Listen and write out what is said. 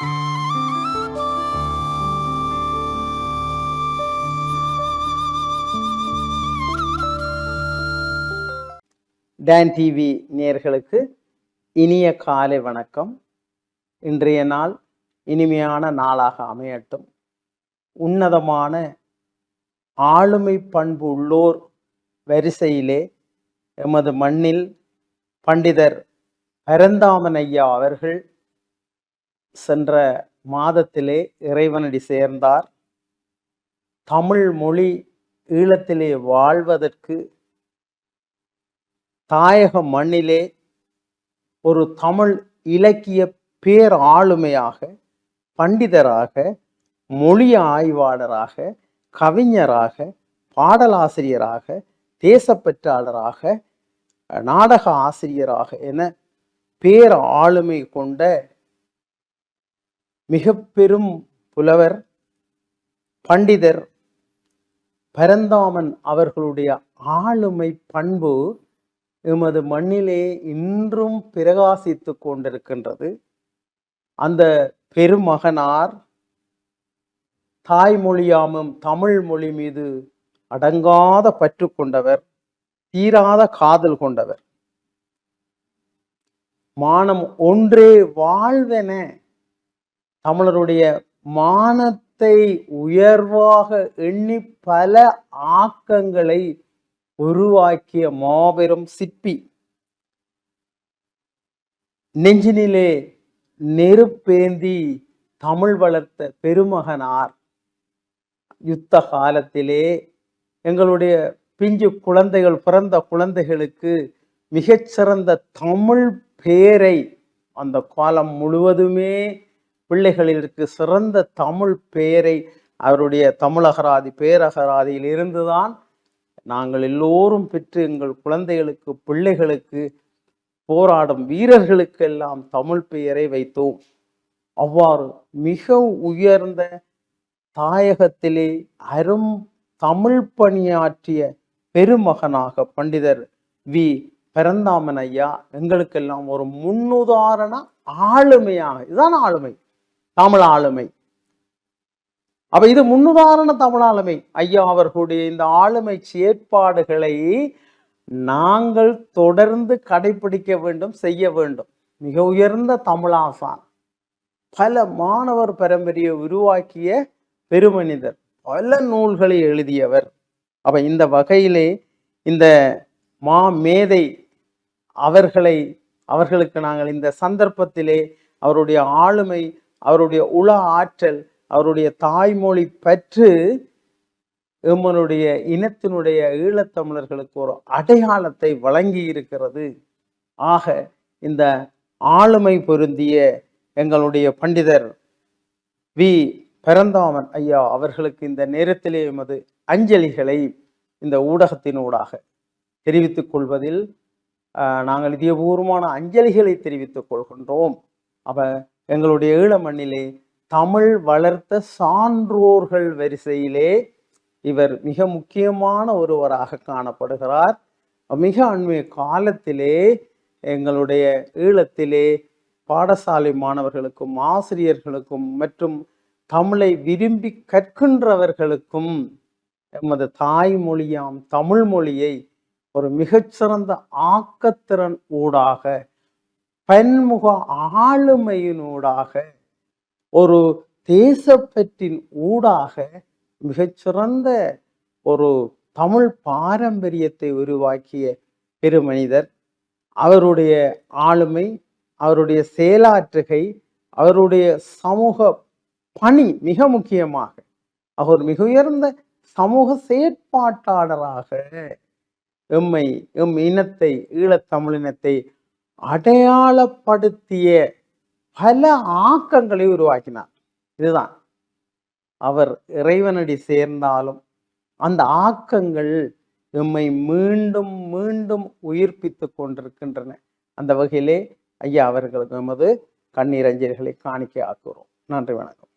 Don TV நேர்களுக்கு இனிய காலை வணக்கம். இன்றைய நாள் இனிமையான நாளாக அமையட்டும். உன்னதமான ஆளுமை பண்பு உள்ளோர் வரிசையிலே எமது மண்ணில் பண்டிதர் பரந்தாமன் ஐயா அவர்கள் சென்ற மாதத்திலே இறைவனடி சேர்ந்தார். தமிழ் மொழி ஈழத்திலே வாழ்வதற்கு தாயக மண்ணிலே ஒரு தமிழ் இலக்கிய பேர் ஆளுமையாக பண்டிதராக மொழி ஆய்வாளராக கவிஞராக பாடலாசிரியராக தேசப்பற்றாளராக நாடக ஆசிரியராக என பேர் ஆளுமை கொண்ட மிக பெரும் புலவர் பண்டிதர் பரந்தாமன் அவர்களுடைய ஆளுமை பண்பு எமது மண்ணிலே இன்றும் பிரகாசித்து கொண்டிருக்கின்றது. அந்த பெருமகனார் தாய்மொழியாமும் தமிழ் மொழி மீது அடங்காத பற்று கொண்டவர் தீராத காதல் கொண்டவர். மானம் ஒன்றே வாழ்வென தமிழருடைய மானத்தை உயர்வாக எண்ணி பல ஆக்கங்களை உருவாக்கிய மாபெரும் சிற்பி. நெஞ்சினிலே நெருப்பேந்தி தமிழ் வளர்த்த பெருமகனார். யுத்த காலத்திலே எங்களுடைய பிஞ்சு குழந்தைகள் பிறந்த குழந்தைகளுக்கு மிகச்சிறந்த தமிழ் பேரை அந்த காலம் முழுவதுமே பிள்ளைகளிற்கு சிறந்த தமிழ் பெயரை அவருடைய தமிழகராதி பேரகராதியில் இருந்துதான் நாங்கள் எல்லோரும் பெற்று எங்கள் குழந்தைகளுக்கு பிள்ளைகளுக்கு போராடும் வீரர்களுக்கெல்லாம் தமிழ் பெயரை வைத்தோம். அவ்வாறு மிக உயர்ந்த தாயகத்திலே அரும் தமிழ் பணியாற்றிய பெருமகனாக பண்டிதர் வி. பிறந்தாமன் ஐயா எங்களுக்கெல்லாம் ஒரு முன்னுதாரண ஆளுமையாக இதுதான் ஆளுமை. தமிழ் ஆளுமை. அப்ப இது முன்னுதாரண தமிழ் ஆளுமை. ஐயா அவர்களுடைய இந்த ஆளுமை செயற்பாடுகளை நாங்கள் தொடர்ந்து கடைபிடிக்க வேண்டும் செய்ய வேண்டும். மிக உயர்ந்த தமிழாசான் பல மாணவர் பரம்பரையை உருவாக்கிய பெருமனிதர். பல நூல்களை எழுதியவர். அப்ப இந்த வகையிலே இந்த மா மேதை அவர்களை அவர்களுக்கு நாங்கள் இந்த சந்தர்ப்பத்திலே அவருடைய ஆளுமை அவருடைய உள ஆற்றல் அவருடைய தாய்மொழி பற்று எம்மனுடைய இனத்தினுடைய ஈழத்தமிழர்களுக்கு ஒரு அடையாளத்தை வழங்கி இருக்கிறது. ஆக இந்த ஆளுமை பொருந்திய எங்களுடைய பண்டிதர் வி. பரந்தாமன் ஐயா அவர்களுக்கு இந்த நேரத்திலே எமது அஞ்சலிகளை இந்த ஊடகத்தினூடாக தெரிவித்துக் கொள்வதில் நாங்கள் இதயபூர்வமான அஞ்சலிகளை தெரிவித்துக் கொள்கின்றோம். அப்ப எங்களுடைய ஈழ மண்ணிலே தமிழ் வளர்த்த சான்றோர்கள் வரிசையிலே இவர் மிக முக்கியமான ஒருவராக காணப்படுகிறார். மிக அண்மைய காலத்திலே எங்களுடைய ஈழத்திலே பாடசாலை மாணவர்களுக்கும் ஆசிரியர்களுக்கும் மற்றும் தமிழை விரும்பி கற்கின்றவர்களுக்கும் எமது தாய்மொழியாம் தமிழ் மொழியை ஒரு மிகச்சிறந்த ஆக்கத்திறன் ஊடாக பன்முக ஆளுமையினூடாக ஒரு தேசப்பற்றின் ஊடாக மிகச்சிறந்த ஒரு தமிழ் பாரம்பரியத்தை உருவாக்கிய பெருமனிதர். அவருடைய ஆளுமை அவருடைய செயலாற்றுகை அவருடைய சமூக பணி மிக முக்கியமாக அவர் மிக உயர்ந்த சமூக செயற்பாட்டாளராக எம்மை எம் இனத்தை ஈழத்தமிழினத்தை அடையாளப்படுத்திய பல ஆக்கங்களை உருவாக்கினார். இதுதான். அவர் இறைவனடி சேர்ந்தாலும் அந்த ஆக்கங்கள் எம்மை மீண்டும் மீண்டும் உயிர்ப்பித்து கொண்டிருக்கின்றன. அந்த வகையிலே ஐயா அவர்களுக்கு எமது கண்ணீரஞ்சல்களை காணிக்கை ஆக்குகிறோம் நன்றி வணக்கம்.